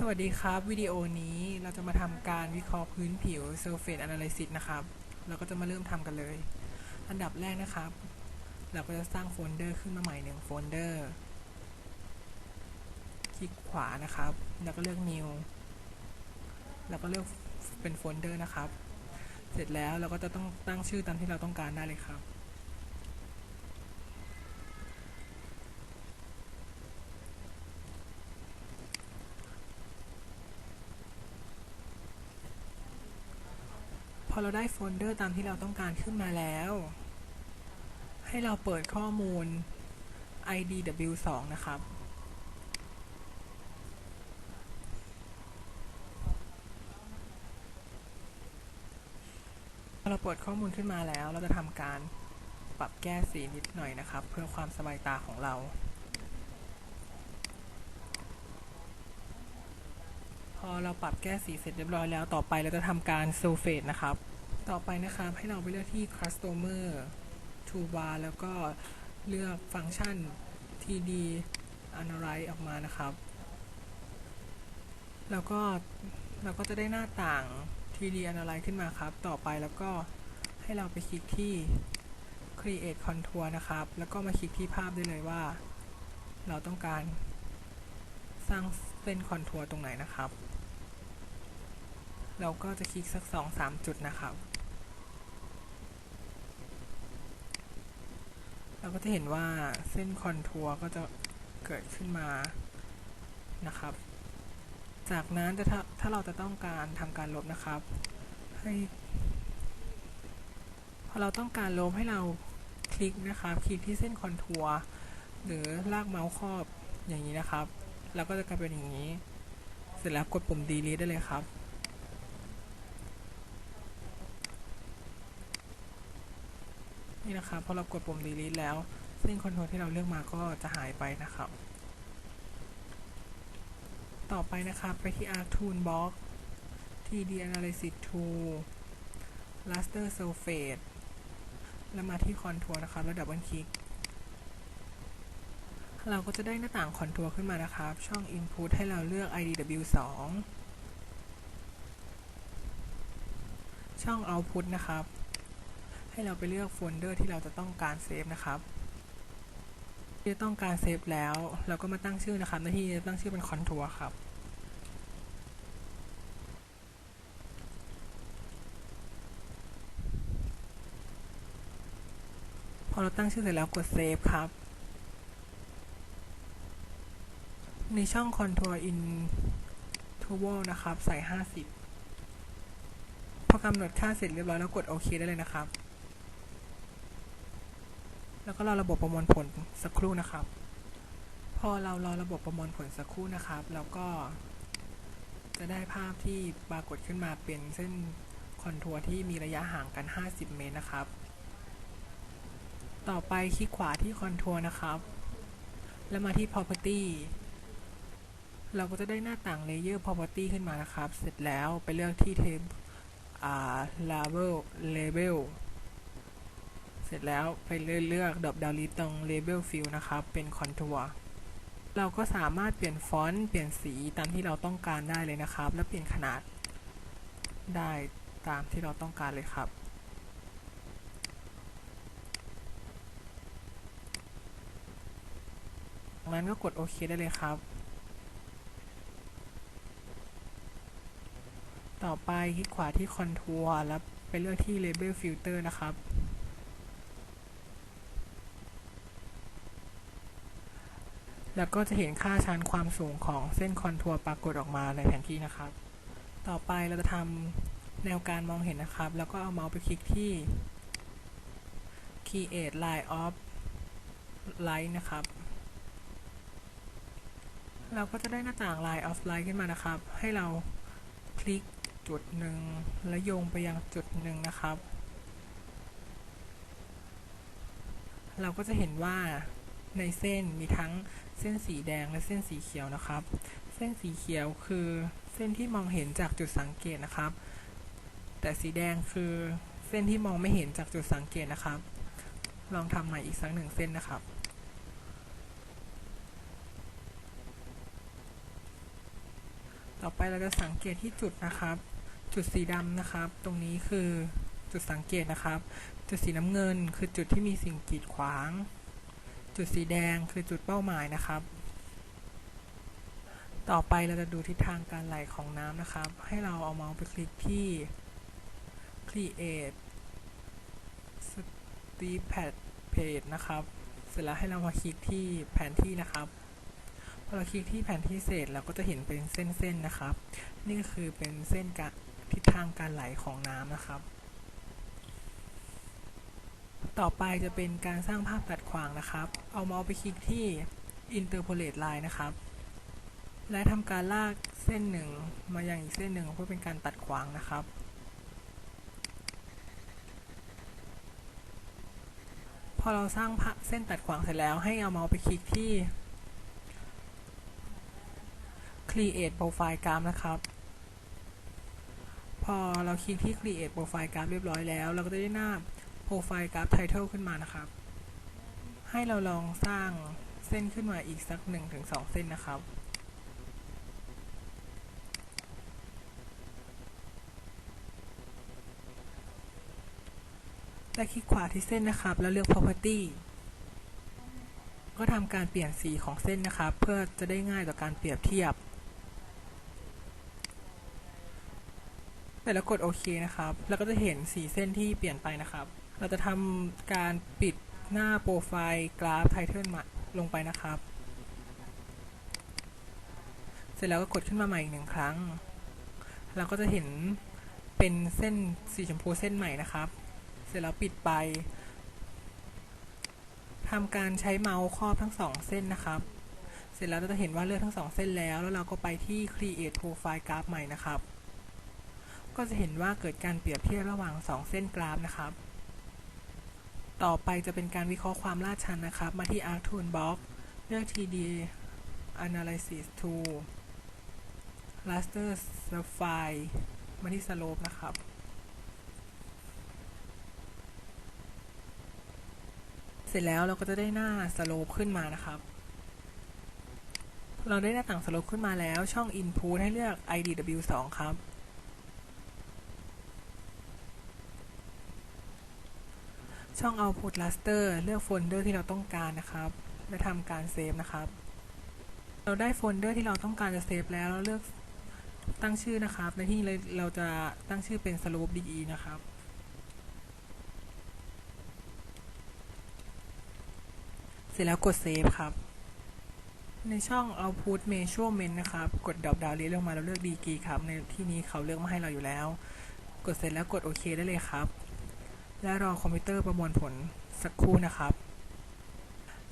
สวัสดีครับ วิดีโอนี้เราจะมาทำการวิเคราะห์พื้นผิว Surface Analysis นะครับ เราก็จะมาเริ่มทำกันเลย อันดับแรกนะครับ เราก็จะสร้างโฟลเดอร์ขึ้นมาใหม่หนึ่งโฟลเดอร์ คลิกขวานะครับ แล้วก็เลือก New แล้วก็เลือกเป็นโฟลเดอร์นะครับ เสร็จแล้วเราก็จะต้องตั้งชื่อตามที่เราต้องการได้เลยครับ อเราได้โฟลเดอร์ตามที่เราต้องการขึ้นมาแล้ว ให้เราเปิดข้อมูล idw2 นะครับ เราเปิดข้อมูลขึ้นมาแล้ว เราจะทำการปรับแก้สีนิดหน่อยนะครับ เพื่อความสบายตาของเรา อเราปรับแก้สีเสร็จเรียบร้อยแล้ว ต่อไปเราจะทำการ sulfate นะครับ ต่อไปนะครับให้เราไปเลือกที่ customer toolbar แล้วก็เลือกฟังก์ชัน td analyze ออกมานะครับ แล้วก็เราก็จะได้หน้าต่าง 3D Analyze ขึ้นมาครับ ต่อไปแล้วก็ให้เราไปคลิกที่ Create Contour นะครับ แล้วก็มาคลิกที่ภาพได้เลยว่า เราต้องการสร้างเส้นคอนทัวร์ตรงไหนนะครับ เราก็จะคลิกสัก 2-3 จุดนะครับ เราก็จะเห็นว่าเส้นคอนทัวร์ก็จะเกิดขึ้นมานะครับ จากนั้นถ้าถ้าเราจะต้องการทำการลบนะครับ ให้พอเราต้องการลบให้เราคลิกนะครับ คลิกที่เส้นคอนทัวร์หรือลากเมาส์ครอบอย่างนี้นะครับ แล้วก็จะกลายเป็นอย่างนี้ เสร็จแล้วกดปุ่ม delete ได้เลยครับ นี่นะครับพอเรากดปุ่ม delete แล้วเส้นคอนโทร์ที่เราเลือกมาก็จะหายไปนะครับ ต่อไปนะครับไปที่ Arc Toolbox 3D Analysis Tool Raster Surface แล้วมาที่ Contour นะครับแล้วดับเบิลคลิก เราก็จะได้หน้าต่างคอนทัวร์ขึ้นมานะครับ ช่อง Input ให้เราเลือก IDW2 ช่อง Output นะครับ ให้เราไปเลือกโฟลเดอร์ที่เราจะต้องการเซฟนะครับที่ต้องการเซฟแล้ว เราก็มาตั้งชื่อนะครับหน้าที่จะตั้งชื่อเป็นคอนทัวร์ครับพอเราตั้งชื่อเสร็จแล้วกดเซฟครับ ในช่อง Contour Interval นะครับ ใส่ 50 พอกำหนดค่าเสร็จเรียบร้อยแล้วกดโอเคได้เลยนะครับ แล้วก็รอระบบประมวลผลสักครู่นะครับ พอเรารอระบบประมวลผลสักครู่นะครับ แล้วก็ จะได้ภาพที่ปรากฏขึ้นมาเป็นเส้นคอนทัวร์ที่มีระยะห่างกัน 50 เมตรนะครับ ต่อไปคลิกขวาที่คอนทัวร์นะครับ แล้วมาที่ property เราก็จะได้หน้าต่าง layer property ขึ้นมานะครับ เสร็จแล้วไปเลือกที่ tab อ่า label label เสร็จแล้วไปเลือกดรอปดาวลิตรง label fill นะครับ เป็น contour เราก็สามารถเปลี่ยนฟอนต์เปลี่ยนสีตามที่เราต้องการได้เลยนะครับ และเปลี่ยนขนาดได้ตามที่เราต้องการเลยครับจากนั้นก็กดโอเคได้เลยครับ ต่อไปคลิกขวาที่คอนทัวร์แล้วไปเลือกที่ Label Filter นะครับ แล้วก็จะเห็นค่าชันความสูงของเส้นคอนทัวร์ปรากฏออกมาในแผนที่นะครับ ต่อไปเราจะทำแนวการมองเห็นนะครับ แล้วก็เอาเมาส์ไปคลิกที่ Create Line of Light นะครับ เราก็จะได้หน้าต่าง Line of Light ขึ้นมานะครับ ให้เราคลิกจุดหนึ่งและโยงไปยังจุดหนึ่งนะครับ เราก็จะเห็นว่า ในเส้นมีทั้งเส้นสีแดงและเส้นสีเขียวนะครับ เส้นสีเขียวคือเส้นที่มองเห็นจากจุดสังเกตนะครับ แต่สีแดงคือเส้นที่มองไม่เห็นจากจุดสังเกตนะครับ ลองทำใหม่อีกสักหนึ่งเส้นนะครับต่อไปเราจะสังเกตที่จุดนะครับ จุดสีดำนะครับ ตรงนี้คือจุดสังเกตนะครับ จุดสีน้ำเงิน คือจุดที่มีสิ่งกีดขวาง จุดสีแดงคือจุดเป้าหมายนะครับ ต่อไปเราจะดูทิศทางการไหลของน้ำนะครับ ให้เราเอาเมาส์ไปคลิกที่ create steep page นะครับ เสร็จแล้วให้เรามาคลิกที่แผนที่นะครับพอเราคลิกที่แผนที่เสร็จเราก็จะเห็นเป็นเส้นๆนะครับ นี่คือเป็นเส้นทิศทางการไหลของน้ำนะครับ ต่อไปจะเป็นการสร้างภาพตัดขวางนะครับ เอาเมาส์ไปคลิกที่ interpolate line นะครับ และทำการลากเส้นหนึ่งมาอย่างอีกเส้นหนึ่งเพื่อเป็นการตัดขวางนะครับ พอเราสร้างเส้นตัดขวางเสร็จแล้วให้เอาเมาส์ไปคลิกที่ create profile graph นะครับพอเราคลิกที่ create profile graph เรียบร้อยแล้ว เราก็จะได้หน้า profile graph title ขึ้นมานะครับ ให้เราลองสร้างเส้นขึ้นมาอีกสัก 1-2 เส้นนะครับและคลิกขวาที่เส้นนะครับ แล้วเลือก property ก็ทำการเปลี่ยนสีของเส้นนะครับ เพื่อจะได้ง่ายต่อการเปรียบเทียบแต่แล้วกดโอเคนะครับ แล้วก็จะเห็นสีเส้นที่เปลี่ยนไปนะครับ เราจะทำการปิดหน้าโปรไฟล์กราฟไทเทิลมาลงไปนะครับ เสร็จแล้วก็กดขึ้นมาใหม่อีกหนึ่งครั้ง เราก็จะเห็นเป็นเส้นสีชมพูเส้นใหม่นะครับ เสร็จแล้วปิดไปทำการใช้เมาส์ครอบทั้งสองเส้นนะครับ เสร็จแล้วเราจะเห็นว่าเลือกทั้งสองเส้นแล้ว แล้วเราก็ไปที่ create profile graph ใหม่นะครับ ก็จะเห็นว่าเกิดการเปรียบเทียบระหว่าง 2 เส้นกราฟนะครับ ต่อไปจะเป็นการวิเคราะห์ความลาดชันนะครับ มาที่ Arc Toolbox เลือก TD Analysis Tool Raster File มาที่ Slope นะครับ เสร็จแล้วเราก็จะได้หน้า Slope ขึ้นมานะครับ เราได้หน้าต่าง Slope ขึ้นมาแล้วช่อง Input ให้เลือก IDW2 ครับ ช่อง Output Raster เลือกโฟลเดอร์ที่เราต้องการนะครับ และทำการเซฟนะครับ เราได้โฟลเดอร์ที่เราต้องการจะเซฟแล้วเราเลือกตั้งชื่อนะครับ ในที่นี้เราจะตั้งชื่อเป็น slope de นะครับเสร็จแล้วกดเซฟครับ ในช่อง output measurement นะครับ กดดรอปดาวน์เรียลงมาแล้วเลือก degree ครับ ในที่นี้เขาเลือกมาให้เราอยู่แล้ว กดเสร็จแล้วกดโอเคได้เลยครับ และรอคอมพิวเตอร์ประมวลผลสักครู่นะครับ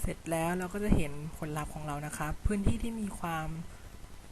เสร็จแล้วเราก็จะเห็นผลลัพธ์ของเรานะครับ พื้นที่ที่มีความ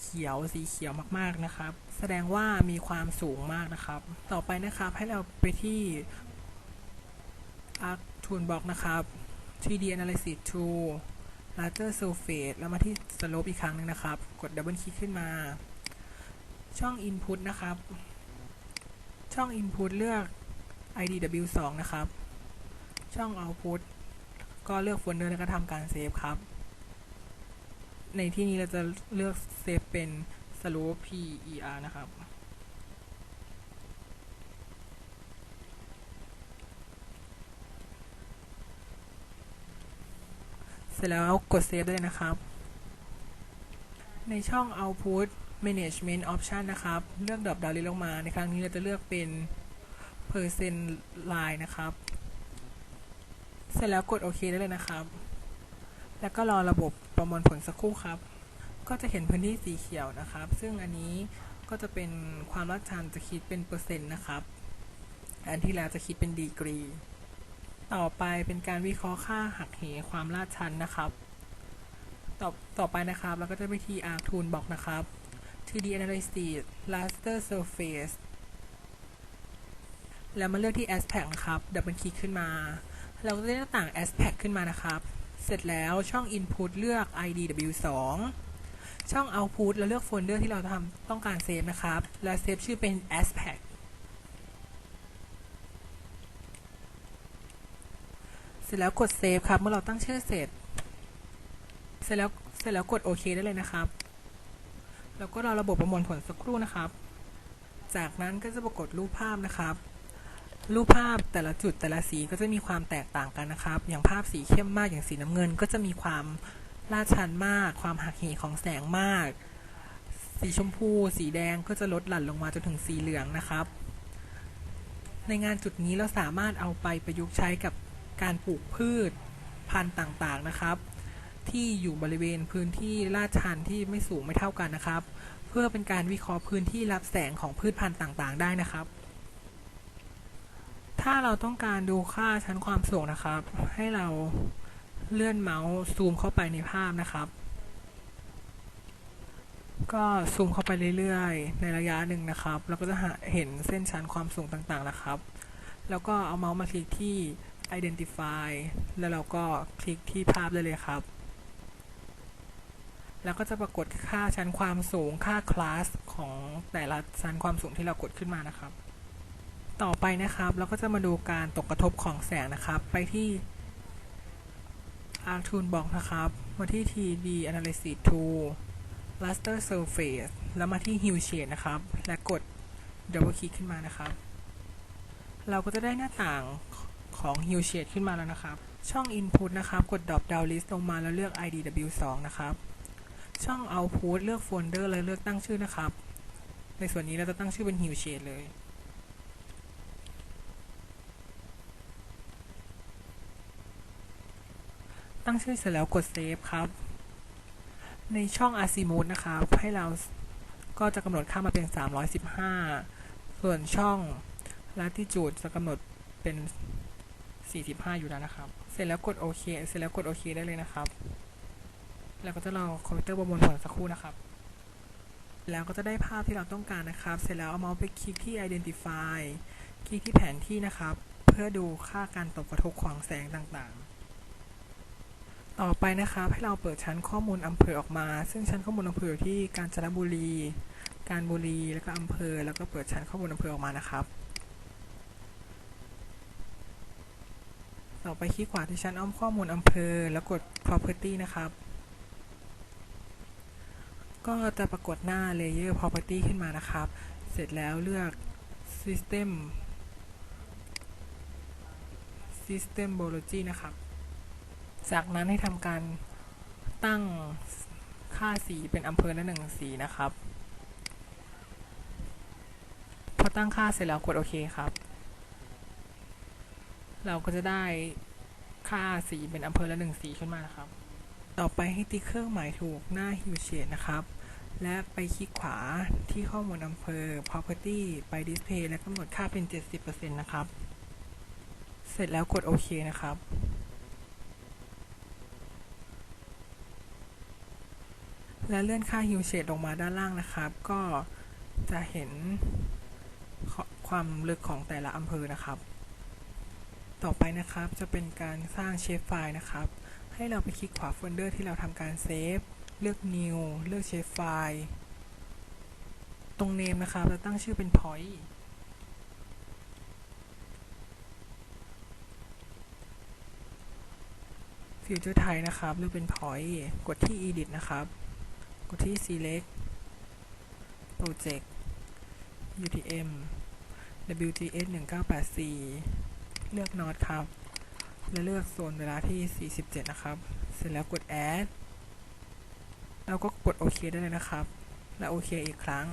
เขียวสีเขียวมากๆนะครับ แสดงว่ามีความสูงมากนะครับ ต่อไปนะครับให้เราไปที่ Arc Toolbox นะครับ 3D Analysis Tool Larger Surface แล้วมาที่ Slope อีกครั้งหนึ่งนะครับ กดดับเบิลคลิกขึ้นมา ช่อง Input นะครับ ช่อง Input เลือก IDW2 นะครับ ช่อง Output ก็เลือกโฟลเดอร์แล้วก็ทำการเซฟครับ ในที่นี้เราจะเลือกเซฟเป็น slope per นะครับเสร็จแล้วกดเซฟได้นะครับ ในช่อง output management option นะครับ เลือกดรอปดาวน์ลงมา ในครั้งนี้เราจะเลือกเป็น percent line นะครับ เสร็จแล้วกดโอเคได้เลยนะครับ แล้วก็รอระบบประมวลผลสักครู่ครับ ก็จะเห็นพื้นที่สีเขียวนะครับ ซึ่งอันนี้ก็จะเป็นความลาดชันจะคิดเป็นเปอร์เซ็นต์นะครับ อันที่แล้วจะคิดเป็นดีกรี ต่อไปเป็นการวิเคราะห์ค่าหักเหความลาดชันนะครับ ต่อต่อไปนะครับเราก็จะไปที่ R Tool Box นะครับ 3D Analysis Raster Surface แล้วมาเลือกที่ Aspect นะครับ ดับเบิลคลิกขึ้นมา เราก็จะได้หน้าต่าง Aspect ขึ้นมานะครับ เสร็จแล้วช่อง Input เลือก IDW2 ช่อง Output เราเลือกโฟลเดอร์ที่เราทำต้องการเซฟนะครับ และเซฟชื่อเป็น Aspect เสร็จแล้วกดเซฟครับ เมื่อเราตั้งชื่อเสร็จ เสร็จแล้ว เสร็จแล้วกดโอเคได้เลยนะครับ แล้วก็รอระบบประมวลผลสักครู่นะครับ จากนั้นก็จะปรากฏรูปภาพนะครับ รูปภาพแต่ละจุดแต่ละสีก็จะมีความแตกต่างกันนะครับ อย่างภาพสีเข้มมากอย่างสีน้ำเงิน ก็จะมีความลาดชันมาก ความหักเหของแสงมาก สีชมพู สีแดงก็จะลดหลั่นลงมาจนถึงสีเหลืองนะครับ ในงานจุดนี้เราสามารถเอาไปประยุกต์ใช้กับการปลูกพืชพันธุ์ต่างๆนะครับ ที่อยู่บริเวณพื้นที่ลาดชันที่ไม่สูงไม่เท่ากันนะครับ เพื่อเป็นการวิเคราะห์พื้นที่รับแสงของพืชพันธุ์ต่างๆ ได้นะครับ ถ้าเราต้องการดูค่าชั้นความสูงนะครับ ให้เราเลื่อนเมาส์ซูมเข้าไปในภาพนะครับ ก็ซูมเข้าไปเรื่อยๆ ในระยะหนึ่งนะครับแล้วก็จะเห็นเส้นชั้นความสูงต่างๆนะครับ แล้วก็เอาเมาส์มาคลิกที่ identify แล้วเราก็คลิกที่ภาพได้เลยครับ แล้วก็จะปรากฏค่าชั้นความสูงค่าคลาสของแต่ละชั้นความสูงที่เรากดขึ้นมานะครับ ต่อไปนะครับ เราก็จะมาดูการตกกระทบของแสงนะครับ ไปที่ Arc Toolbox นะครับ มาที่ 3D Analysis Tool Raster Surface แล้วมาที่ Hue Shade นะครับ และกด Double Click ขึ้นมานะครับ เราก็จะได้หน้าต่างของ Hue Shade ขึ้นมาแล้วนะครับ ช่อง Input นะครับ กด Drop Down List ลงมาแล้วเลือก IDW2 นะครับ ช่อง Output เลือกโฟลเดอร์แล้วเลือกตั้งชื่อนะครับ ในส่วนนี้เราจะตั้งชื่อเป็น Hue Shade เลย ตั้งชื่อเสร็จแล้วกด Save ครับ ในช่อง Azimuth นะครับ ให้เราก็จะกำหนดค่ามาเป็น 315 ส่วนช่อง Latitude จะกำหนดเป็น 45 อยู่แล้วนะครับ เสร็จแล้วกดโอเค เสร็จแล้วกดโอเคได้เลยนะครับ แล้วก็จะรอคอมพิวเตอร์ประมวลผลสักครู่นะครับ แล้วก็จะได้ภาพที่เราต้องการนะครับ เสร็จแล้วเอาเมาส์ไปคลิกที่ identify คลิกที่แผนที่นะครับ เพื่อดูค่าการตกกระทบของแสงต่างๆ ต่อไปนะครับให้เราเปิดชั้นข้อมูลอำเภอออกมา ซึ่งชั้นข้อมูลอำเภอที่กาญจนบุรี การบุรีแล้วก็อำเภอ แล้วก็เปิดชั้นข้อมูลอำเภอออกมานะครับ ต่อไปคลิกขวาที่ชั้นอ้อมข้อมูลอำเภอ แล้วกด property นะครับ ก็จะปรากฏหน้า layer property ขึ้นมานะครับ เสร็จแล้วเลือก system system biology นะครับ จากนั้นให้ทำการตั้งค่าสีเป็นอำเภอละหนึ่งสีนะครับ พอตั้งค่าเสร็จแล้วกดโอเคครับ เราก็จะได้ค่าสีเป็นอำเภอละหนึ่งสีขึ้นมานะครับ ต่อไปให้ติ๊กเครื่องหมายถูกหน้า Hue Shade นะครับ และไปคลิกขวาที่ข้อมูลอำเภอ property ไป display และกำหนดค่าเป็น 70%นะครับ เสร็จแล้วกดโอเคนะครับ และเลื่อนค่า Hue Shade ลงมาด้านล่างนะครับ ก็จะเห็นความลึกของแต่ละอำเภอนะครับ ต่อไปนะครับจะเป็นการสร้างเชฟไฟล์นะครับ ให้เราไปคลิกขวาโฟลเดอร์ที่เราทำการเซฟ เลือก New เลือกเชฟไฟล์ตรง Name นะครับเราตั้งชื่อเป็น Point Future Type นะครับ เลือกเป็น Point กดที่ Edit นะครับ กดที่ Select Project UTM WGS 1984 เลือก Node ครับ และเลือกโซนเวลาที่ 47 นะครับ เสร็จแล้วกด Add แล้วก็กดโอเคได้เลยนะครับ และโอเคอีกครั้ง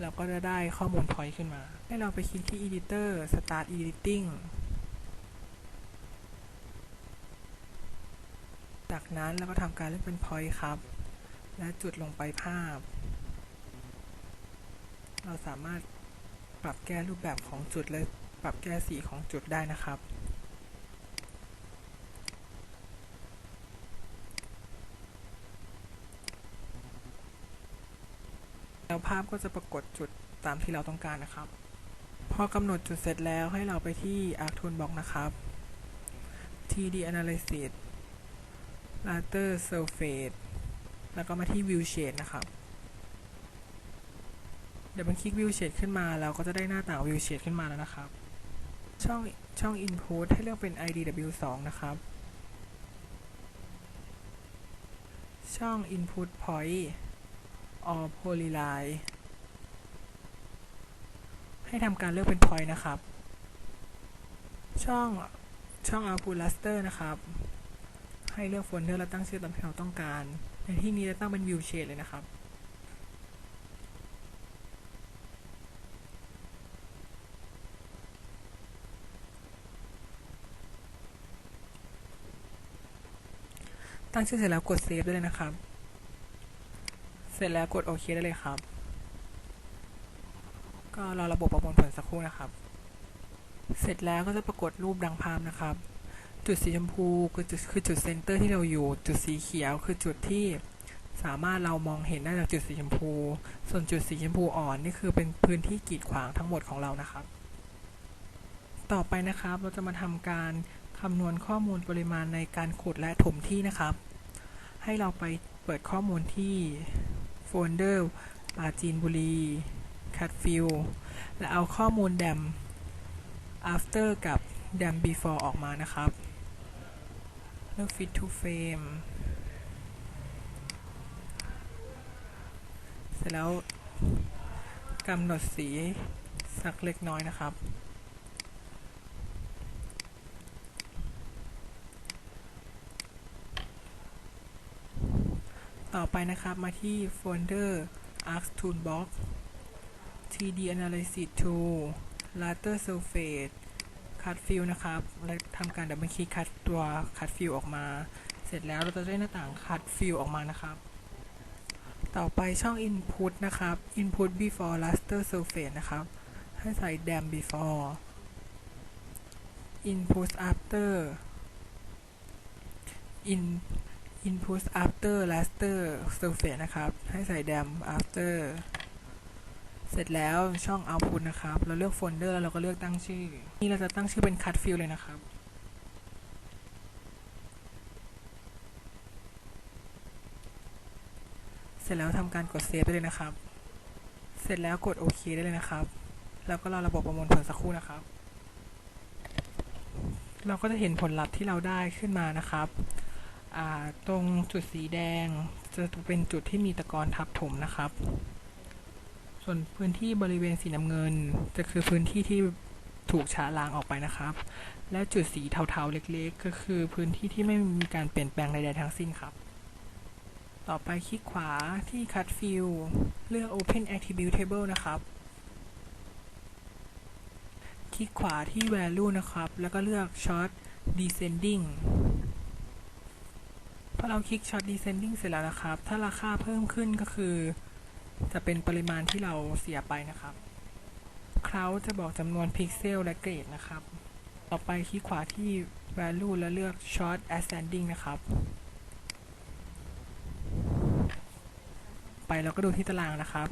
เราก็จะได้ข้อมูล point ขึ้นมา ให้เราไปคลิกที่ editor start editing จากนั้นเราก็ทำการเลือกเป็น point ครับ และจุดลงไปภาพ เราสามารถปรับแก้รูปแบบของจุดและปรับแก้สีของจุดได้นะครับแล้วภาพก็จะปรากฏจุดตามที่เราต้องการนะครับ พอกำหนดจุดเสร็จแล้วให้เราไปที่ Arc Toolbox นะครับ 3D Analysis Raster Surface แล้วก็มาที่ View Shade นะครับ เดี๋ยวมันคลิก View Shade ขึ้นมาเราก็จะได้หน้าต่าง View Shade ขึ้นมาแล้วนะครับ ช่องช่อง Input ให้เลือกเป็น IDW2 นะครับ ช่อง input point or polyline ให้ทำการเลือกเป็น point นะครับ ช่องช่อง output raster นะครับ ให้เลือกโฟลเดอร์และตั้งชื่อตามที่เราต้องการ ในที่นี้จะตั้งเป็น view shade เลยนะครับ ตั้งชื่อเสร็จแล้วกด save ได้เลยนะครับ เสร็จแล้วกดโอเคได้เลยครับ ก็รอระบบประมวลผลสักครู่นะครับ เสร็จแล้วก็จะปรากฏรูปดังภาพนะครับ จุดสีชมพูคือจุดคือจุดเซนเตอร์ที่เราอยู่ จุดสีเขียวคือจุดที่สามารถเรามองเห็นได้จากจุดสีชมพู ส่วนจุดสีชมพูอ่อนนี่คือเป็นพื้นที่กีดขวางทั้งหมดของเรานะครับ ต่อไปนะครับเราจะมาทำการคำนวณข้อมูลปริมาณในการขุดและถมที่นะครับ ให้เราไปเปิดข้อมูลที่โฟลเดอร์ปาจีนบุรี cat fill และเอาข้อมูล dam after กับ dam before ออกมานะครับ เลือก fit to frame เสร็จแล้วกำหนดสีสักเล็กน้อยนะครับ ต่อไปนะครับมาที่โฟลเดอร์ arc toolbox 3D analysis tool later surface คัดฟิลนะครับแล้วทำการดับเบิลคลิกคัดตัวคัดฟิลออกมา เสร็จแล้วเราจะได้หน้าต่างคัดฟิลออกมานะครับ ต่อไปช่อง Input นะครับ Input before raster surface นะครับ ให้ใส่ dam before Input after in input after raster surface นะครับ ให้ใส่ dam after เสร็จแล้วช่อง output นะครับ เราเลือกโฟลเดอร์แล้วเราก็เลือกตั้งชื่อ นี่เราจะตั้งชื่อเป็น cut fill เลยนะครับ เสร็จแล้วทำการกดเซฟได้เลยนะครับ เสร็จแล้วกดโอเคได้เลยนะครับ แล้วก็รอระบบประมวลผลสักครู่นะครับ เราก็จะเห็นผลลัพธ์ที่เราได้ขึ้นมานะครับตรงจุดสีแดงจะเป็นจุดที่มีตะกอนทับถมนะครับ ส่วนพื้นที่บริเวณสีน้ำเงิน จะคือพื้นที่ที่ถูกชะล้างออกไปนะครับ และจุดสีเทาๆเล็กๆ ก็คือพื้นที่ที่ไม่มีการเปลี่ยนแปลงใดๆทั้งสิ้นครับ ต่อไปคลิกขวาที่ Cut Fill เลือก Open Attribute Table นะครับ คลิกขวาที่ Value นะครับ แล้วก็เลือก Short Descending พอเราคลิก Short Descending เสร็จแล้วนะครับ ถ้าราคาเพิ่มขึ้นก็คือ จะเป็นปริมาณที่เราเสียไปนะครับเคาจะบอกจำนวนพิกเซลและเกรดนะครับ ต่อไปคลิกขวาที่ value แล้วเลือก short ascending นะครับ ไปเราก็ดูที่ตารางนะครับ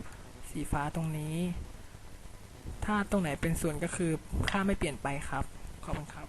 สีฟ้าตรงนี้ ถ้าตรงไหนเป็นศูนก็คือค่าไม่เปลี่ยนไปครับ ขอบคุณครับ